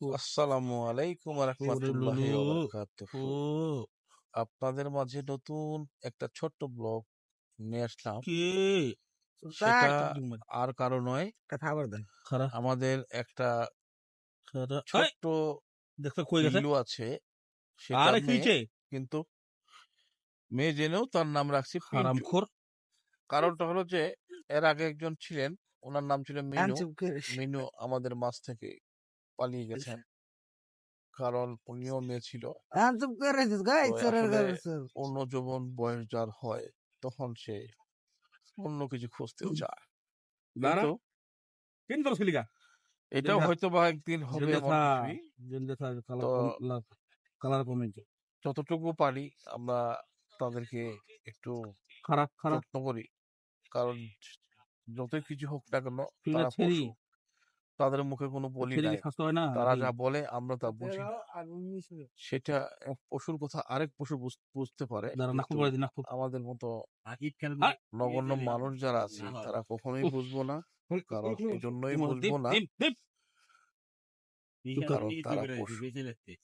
আসসালামু আলাইকুম আপনাদের মাঝে নতুন একটা ছোট্ট ব্লগ নিয়ে আসলাম। সেটা আর কারও নয়। আমাদের একটা ছোট্ট আছে। সেটা কিন্তু মেয়ে জেনেও তার নাম রাখছি। হারামখোর? কারণটা হলো যে এর আগে একজন ছিলেন। ওনার নাম ছিল মিনু। মিনু আমাদের মাছ থেকে পালিয়ে গেছেন। কারণ উনিও মেয়ে ছিল। গাছ অন্য যৌবন বয়স যার হয় তখন সে অন্য কিছু খুঁজতেও চায়। এটাও হয়তো বা একদিন হবে যতটুকু পারি আমরা তাদেরকে একটু খারা খারা যত্ন করি। কারণ যতই কিছু হোক না কেন তাদের মুখে কোনো বলি নাই। তারা যা বলে আমরা তা বুঝি। সেটা এক পশুর কথা আরেক পশু বুঝতে পারে। আমাদের মতো নগণ্য মানুষ যারা আছে তারা কখনোই বুঝব না। কারণ এই জন্যই বুঝব না। কারণ তারা পশু।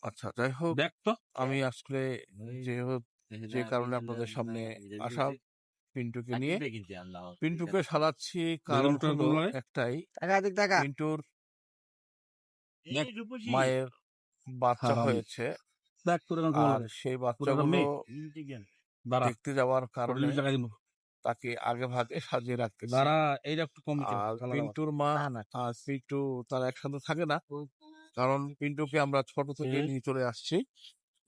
আচ্ছা যাই হোক দেখ তো। আমি আসলে যে যে কারণে আপনাদের সামনে আসা পিন্টুকে নিয়ে পিন্টুকে সালাচ্ছি কারণ হলো একটাই পিন্টুর মায়ের বাচ্চা হয়েছে। তোর এখন আর সেই বাচ্চাগুলো দেখতে যাওয়ার কারণে তাকে আগে ভাগে সাজিয়ে রাখতে দাঁড়া এইটা একটু কম আর পিন্টুর মা আর পিন্টু তারা একসাথে থাকে না। কারণ পিন্টুকে আমরা ছোট থেকে নিয়ে চলে আসছি।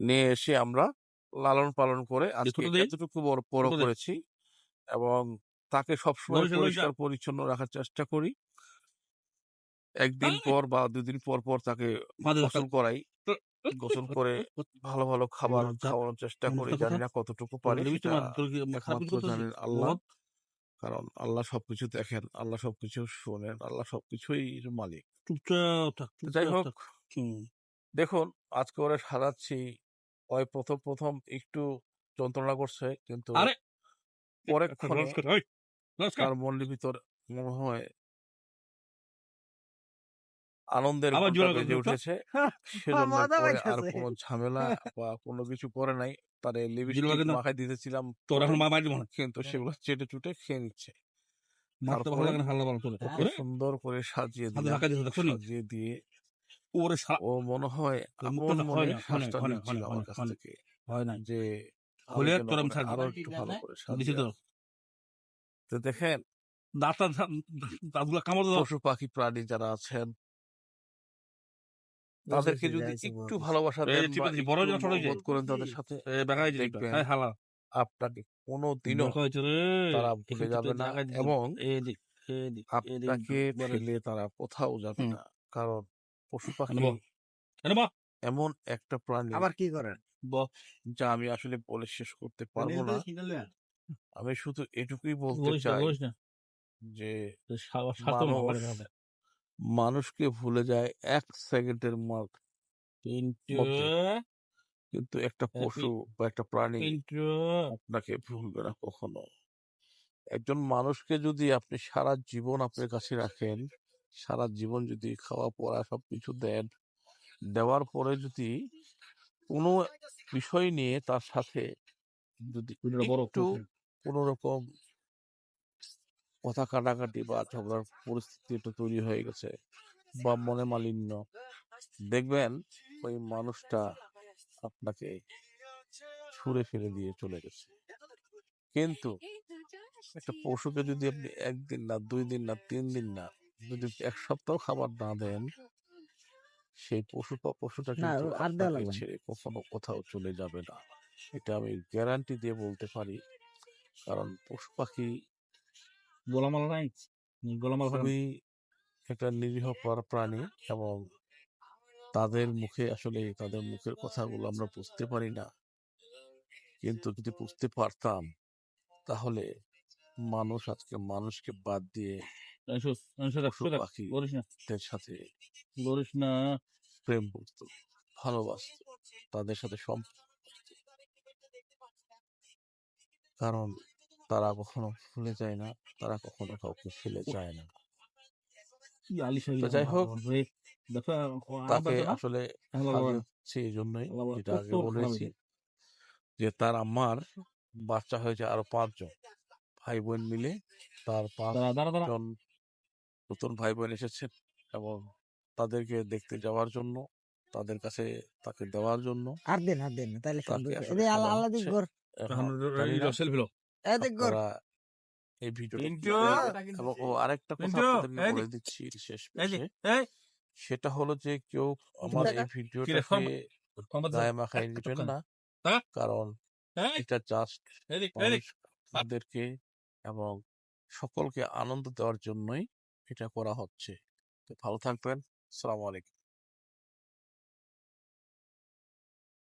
নিয়ে এসে আমরা লালন পালন করে আজকে ছোট দিয়ে? এতটুকু বড় বড় করেছি। এবং তাকে সবসময়। পরিষ্কার পরিচ্ছন্ন রাখার চেষ্টা করি। একদিন পর বা দুদিন পর পর তাকে গোসল করাই গোসল করে ভালো ভালো খাবার খাওয়ানোর চেষ্টা করি। জানি না কতটুকু পারি জানেন আল্লাহ। কারণ আল্লাহ সবকিছু দেখেন আল্লাহ সবকিছু শোনেন আল্লাহ সবকিছুই মালিক। যাই হোক। দেখুন আজকে ওরা সারাচ্ছি ওই প্রথম প্রথম একটু যন্ত্রণা করছে কিন্তু পরেক্ষণে। তার মনের ভিতর মনে হয় আনন্দের? উঠেছে সেজন্য আর। কোনো ঝামেলা বা কোনো কিছু করে নাই তারে লিপস্টিক না। দিতেছিলাম তোর এখন মা মারি মনে কিন্তু সেগুলো চেটে চুটে খেয়ে নিচ্ছে সুন্দর করে সাজিয়ে? সাজিয়ে দিয়ে ওরে ও মনে হয় হয় মনে হয় হয় না, হয় আমার কাছ থেকে হয়। যে হলে আমি যেন তোর আমি ওকে ছাড়বো। আরও একটু ভালো করে সাজিয়ে তো। দেখেন দাঁতটা দাঁতগুলা কামড় দাও। পশু পাখি প্রাণী যারা আছেন তাদেরকে যদি একটু ভালোবাসা দেন বড় যেন করেন তাদের সাথে দেখবেন। আপনাকে কোনো দিনও। তারা ভুলে যাবে না এবং আপনাকে ফেলে তারা কোথাও যাবে না কারণ পশু পাখি বল। এনে বল। এমন একটা প্রাণী আবার কি করেন। যা আমি আসলে বলে শেষ করতে পারব না। আমি শুধু এটুকুই বলতে চাই যে। মানুষকে ভুলে যায় এক সেকেন্ডের মার পিন্টু, কিন্তু একটা পশু বা একটা প্রাণী আপনাকে ভুলবে না কখনো। একজন মানুষকে যদি আপনি সারা জীবন আপনার কাছে রাখেন সারা জীবন যদি খাওয়া পড়া সবকিছু দেন দেওয়ার পরে যদি কোনো বিষয় নিয়ে তার সাথে যদি একটু কোনো রকম কথা কাটাকাটি বা ঝগড়ার পরিস্থিতি একটু তৈরি হয়ে গেছে বা মনে মালিন্য দেখবেন ওই মানুষটা আপনাকে ছুঁড়ে ফেলে দিয়ে চলে গেছে। কিন্তু একটা পশুকে যদি আপনি একদিন না দুই দিন না তিন দিন না যদি এক সপ্তাহ খাবার না দেন সেই পশু বা পশুটা কিন্তু আর দেওয়া আপনাকে লাগবে না। ছেড়ে কখনো কোথাও চলে যাবে না এটা আমি গ্যারান্টি দিয়ে বলতে পারি কারণ পশু পাখি গোলামাল নাই গোলামাল হয় না। খুবই একটা নিরীহ প্রা- প্রাণী এবং তাদের মুখে আসলে তাদের মুখের কথাগুলো আমরা বুঝতে পারি না কিন্তু যদি বুঝতে পারতাম তাহলে মানুষ আজকে মানুষকে বাদ দিয়ে সাথে প্রেম করত ভালোবাসত তাদের সাথে সম্পর্ক কারণ তারা কখনো ভুলে যায় না তারা কখনো কাউকে ফেলে যায় না। যাই হোক, আমার তাকে আসলে। সাজাচ্ছি এই জন্যই যেটা আগে বলেছি যে তার আম্মার বাচ্চা হয়েছে আরও পাঁচজন ভাই বোন মিলে তার পাঁচজন নতুন ভাই বোন এসেছেন এবং তাদেরকে দেখতে যাওয়ার জন্য তাদের কাছে তাকে দেওয়ার জন্য আর দিন আর দিন তাহলে আল্লাহ আল্লাহ দিক। গর এখন এখন জানি না সেলফি লো এদিক গর এই ভিডিওটা পিন্টু! এবং ও আরেকটা কথা পিন্টু, আপনাদেরকে বলে দিচ্ছি শেষ এই যে এই! সেটা হলো যে কেউ আমার এই ভিডিওটাকে গায়ে মাখায় নেবেন না কারণ এটা জাস্ট মানুষদেরকে এবং সকলকে আনন্দ দেওয়ার জন্যই এটা করা হচ্ছে। তো ভালো থাকবেন। সালামু আলাইকুম।